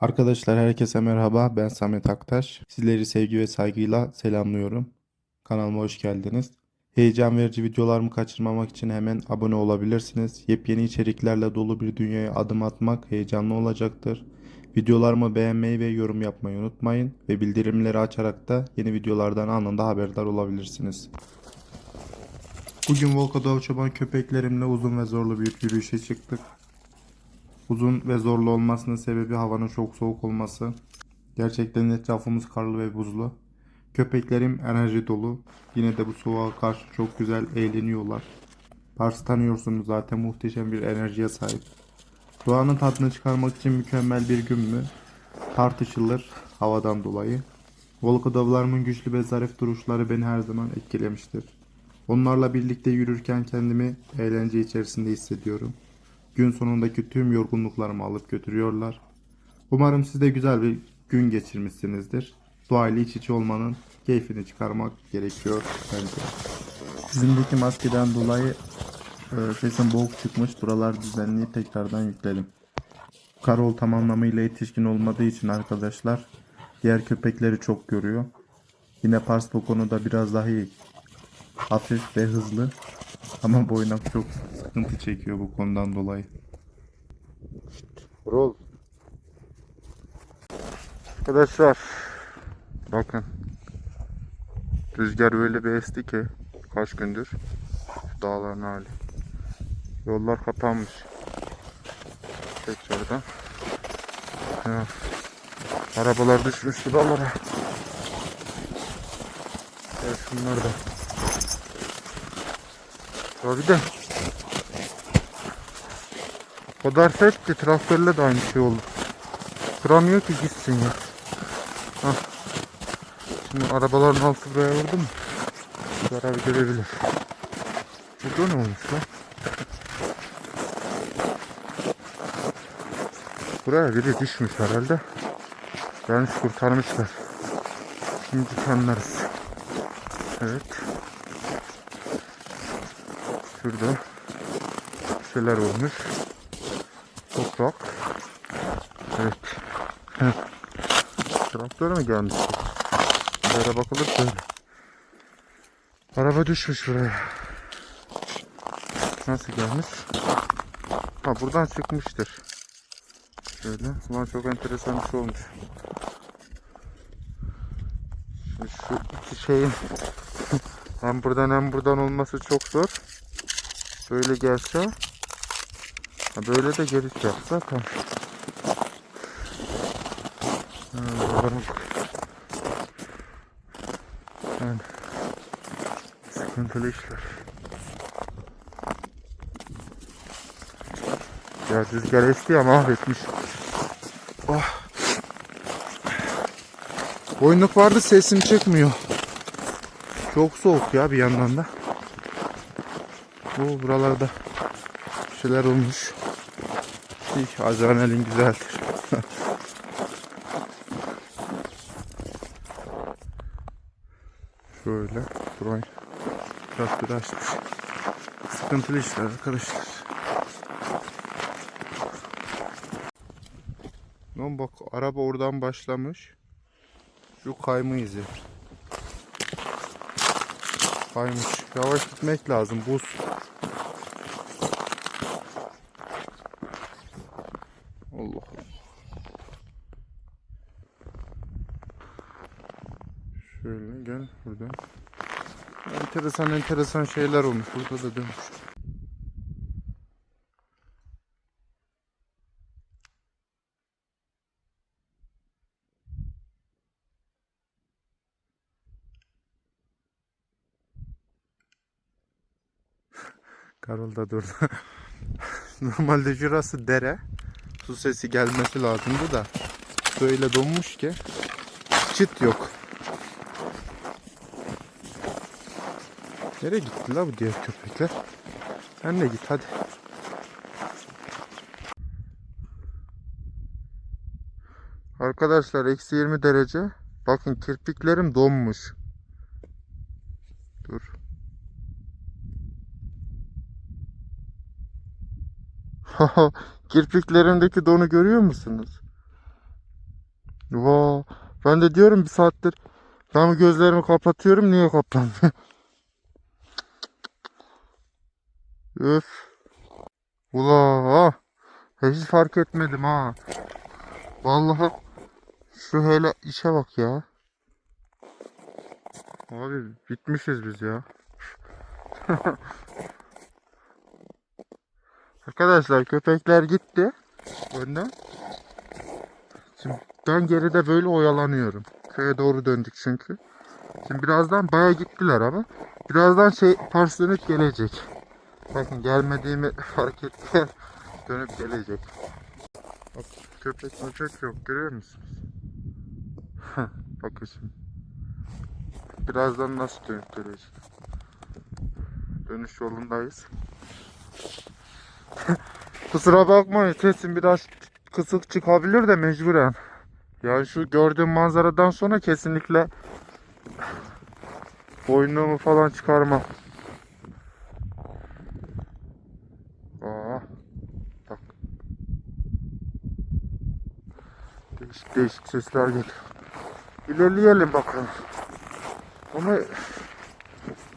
Arkadaşlar herkese merhaba. Ben Samet Aktaş. Sizleri sevgi ve saygıyla selamlıyorum. Kanalıma hoş geldiniz. Heyecan verici videolarımı kaçırmamak için hemen abone olabilirsiniz. Yepyeni içeriklerle dolu bir dünyaya adım atmak heyecanlı olacaktır. Videolarımı beğenmeyi ve yorum yapmayı unutmayın ve bildirimleri açarak da yeni videolardan anında haberdar olabilirsiniz. Bugün Volkadov çoban köpeklerimle uzun ve zorlu bir yürüyüşe çıktık. Uzun ve zorlu olmasının sebebi havanın çok soğuk olması. Gerçekten etrafımız karlı ve buzlu. Köpeklerim enerji dolu. Yine de bu soğuğa karşı çok güzel eğleniyorlar. Pars'ı tanıyorsunuz zaten muhteşem bir enerjiye sahip. Doğanın tadını çıkarmak için mükemmel bir gün mü? Tartışılır havadan dolayı. Volkodovlarımın güçlü ve zarif duruşları beni her zaman etkilemiştir. Onlarla birlikte yürürken kendimi eğlence içerisinde hissediyorum. Gün sonundaki tüm yorgunluklarımı alıp götürüyorlar. Umarım siz de güzel bir gün geçirmişsinizdir. Doğayla iç içe olmanın keyfini çıkarmak gerekiyor bence. Yüzümdeki maskeden dolayı e, sesim boğuk çıkmış. Buralar düzenleyip tekrardan yükledim. Karol tam anlamıyla yetişkin olmadığı için arkadaşlar diğer köpekleri çok görüyor. Yine Pars bu konuda biraz daha iyi. Hafif ve hızlı. Ama boynak çok sıkıntı çekiyor bu konudan dolayı. Rol. Arkadaşlar bakın rüzgar öyle bir esti ki kaç gündür dağların hali. Yollar kapanmış. Tekrardan. Arabalar düşmüş dağlara. Ya şunlar da. Tabii de. O kadar sert ki traktörle de aynı şey oldu. Kıramıyor ki gitsin ya. Hah. Şimdi arabaların altı buraya vurdu mu? Zarar görebilir. Burada ne olmuş lan? Buraya biri düşmüş herhalde. Yanlış kurtarmışlar. Şimdi anlarız. Evet. Şurada şeyler olmuş. Toprak. Evet. Traktör mü gelmiş? Buraya bakılır böyle. Araba düşmüş buraya. Nasıl gelmiş? Ha buradan çıkmıştır. Şöyle. Ulan çok enteresan bir şey olmuş. Şimdi şu iki şeyin hem buradan hem buradan olması çok zor. Böyle gelse böyle de geri yapsa tamam. Ha, buralara bak. Yani sıkıntılı işler. Ya rüzgar esti ya mahvetmiş. Oh. Boynluk vardı sesim çıkmıyor. Çok soğuk ya bir yandan da. Bu buralarda bir şeyler olmuş. İyi, adrenalin güzeldir. Şöyle burayı bir açmış. Sıkıntılı işler arkadaşlar. Lan bak araba oradan başlamış. Şu kayma izi. Kaymış. Yavaş gitmek lazım. Buz. Allah Allah. Buradan. Enteresan enteresan şeyler olmuş. Burada da dönmüş. Karol da durdu. Normalde şurası dere. Su sesi gelmesi lazımdı da. Su öyle donmuş ki. Çıt yok. Nereye gitti la bu diğer köpekler? Sen de git hadi. Arkadaşlar eksi 20 derece. Bakın kirpiklerim donmuş. Dur. Kirpiklerimdeki donu görüyor musunuz? Vaa. Ben de diyorum bir saattir ben gözlerimi kapatıyorum niye kapanmıyor? Öf. Ula. Hiç fark etmedim ha. Vallahi şu hele işe bak ya. Abi bitmişiz biz ya. Arkadaşlar köpekler gitti. Önden. Şimdi ben geride böyle oyalanıyorum. Köye doğru döndük çünkü. Şimdi birazdan baya gittiler ama. Birazdan şey dönüp gelecek. Bakın gelmediğimi fark ettiler. Dönüp gelecek. Bak köpek möpek yok görüyor musunuz? Bakın şimdi. Birazdan nasıl dönüp gelecek. Dönüş yolundayız. Kusura bakmayın sesim biraz kısık çıkabilir de mecburen. Yani şu gördüğüm manzaradan sonra kesinlikle boynluğumu falan çıkarmam. Aa, bak. Değişik sesler geliyor. İlerleyelim bakalım. Ama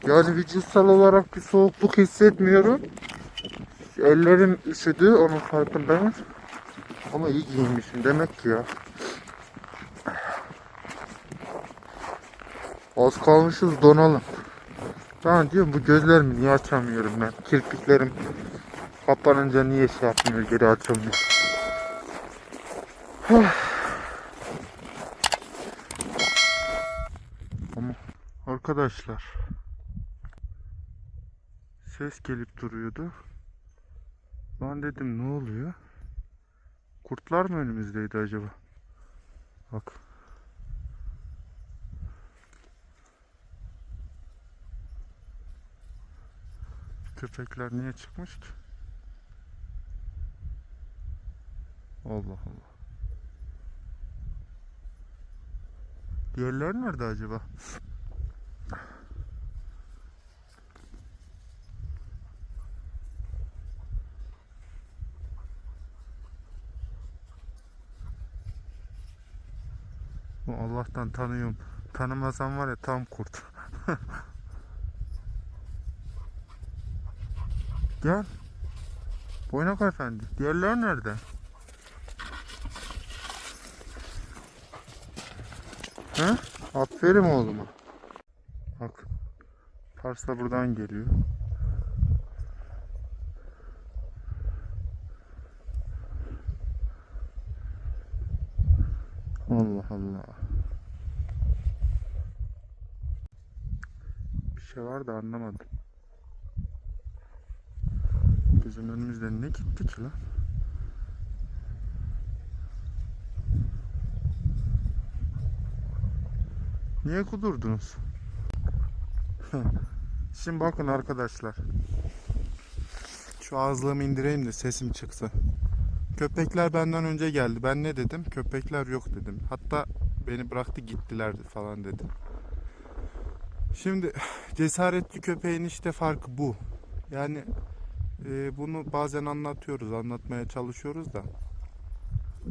yani vücutsal olarak bir soğukluk hissetmiyorum. Ellerim üşüdü onun farkındayım. Ama iyi giyinmişim demek ki ya. Az kalmışız donalım. Ben diyorum bu gözlerimi niye açamıyorum ben. Kirpiklerim kapanınca niye şey yapmıyor geri açamıyor. Ama arkadaşlar ses gelip duruyordu. Ben dedim ne oluyor? Kurtlar mı önümüzdeydi acaba? Bak. Köpekler niye çıkmış ki? Allah Allah. Diğerler nerede acaba? Bu Allah'tan tanıyorum. Tanımasam var ya tam kurt. Gel. Boynak efendi. Diğerler nerede? He? Aferin oğluma. Bak. Pars da buradan geliyor. Allah Allah. Bir şey var da anlamadım. Bizim önümüzden ne gitti ki lan? Niye kudurdunuz? Şimdi bakın arkadaşlar. Şu ağızlığımı indireyim de sesim çıksın. Köpekler benden önce geldi. Ben ne dedim? Köpekler yok dedim. Hatta beni bıraktı gittiler falan dedim. Şimdi cesaretli köpeğin işte farkı bu. Yani e, bunu bazen anlatıyoruz, anlatmaya çalışıyoruz da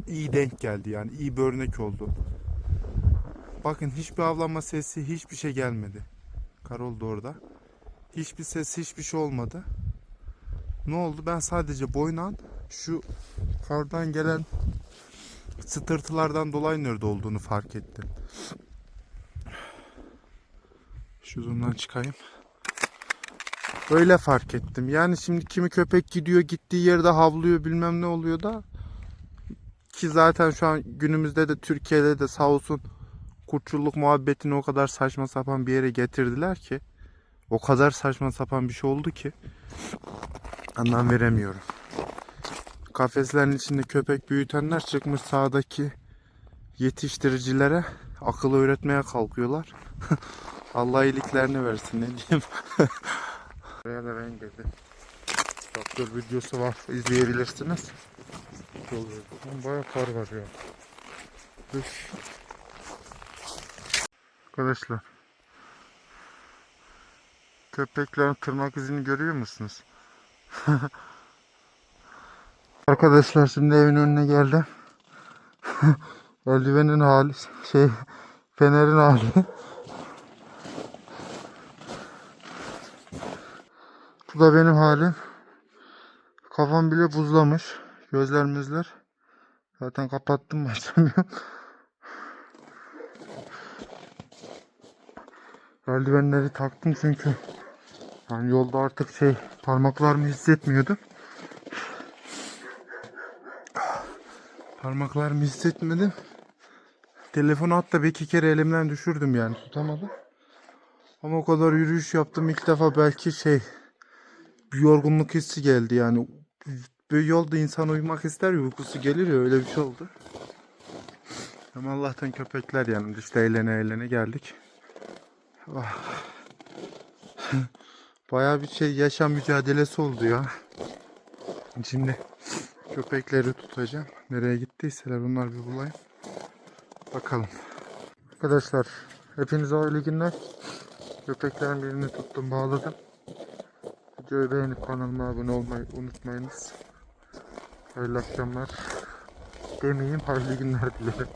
iyi denk geldi yani iyi bir örnek oldu. Bakın hiçbir avlanma sesi, hiçbir şey gelmedi. Karol da orada. Hiçbir ses, hiçbir şey olmadı. Ne oldu? Ben sadece boynan şu kardan gelen sıtırtılardan dolayı nerede olduğunu fark ettim. Şu zoom'dan çıkayım. Öyle fark ettim. Yani şimdi kimi köpek gidiyor gittiği yerde havlıyor bilmem ne oluyor da ki zaten şu an günümüzde de Türkiye'de de sağ olsun kurtçuluk muhabbetini o kadar saçma sapan bir yere getirdiler ki o kadar saçma sapan bir şey oldu ki anlam veremiyorum. Kafeslerin içinde köpek büyütenler çıkmış sağdaki yetiştiricilere akıl öğretmeye kalkıyorlar. Allah iyiliklerini versin ne diyeyim. Buraya da ben geldim. Doktor videosu var izleyebilirsiniz. Bayağı kar var ya. Üf. Arkadaşlar. Köpeklerin tırnak izini görüyor musunuz? Arkadaşlar şimdi evin önüne geldim. Eldivenin hali şey fenerin hali. Bu da benim halim. Kafam bile buzlamış. Gözler müzler. Zaten kapattım açamıyorum. Eldivenleri taktım çünkü yani yolda artık şey parmaklarımı hissetmiyordum. Parmaklarımı hissetmedim. Telefonu hatta bir iki kere elimden düşürdüm yani tutamadım. Ama o kadar yürüyüş yaptım ilk defa belki şey bir yorgunluk hissi geldi yani. Böyle yolda insan uyumak ister ya uykusu gelir ya öyle bir şey oldu. Ama Allah'tan köpekler yanımda işte eğlene eğlene geldik. Ah. Bayağı bir şey yaşam mücadelesi oldu ya. Şimdi Köpekleri tutacağım. Nereye gittiyseler bunlar bir bulayım. Bakalım. Arkadaşlar hepinize hayırlı günler. Köpeklerin birini tuttum bağladım. Videoyu beğenip kanalıma abone olmayı unutmayınız. Hayırlı akşamlar. Demeyeyim hayırlı günler dilerim.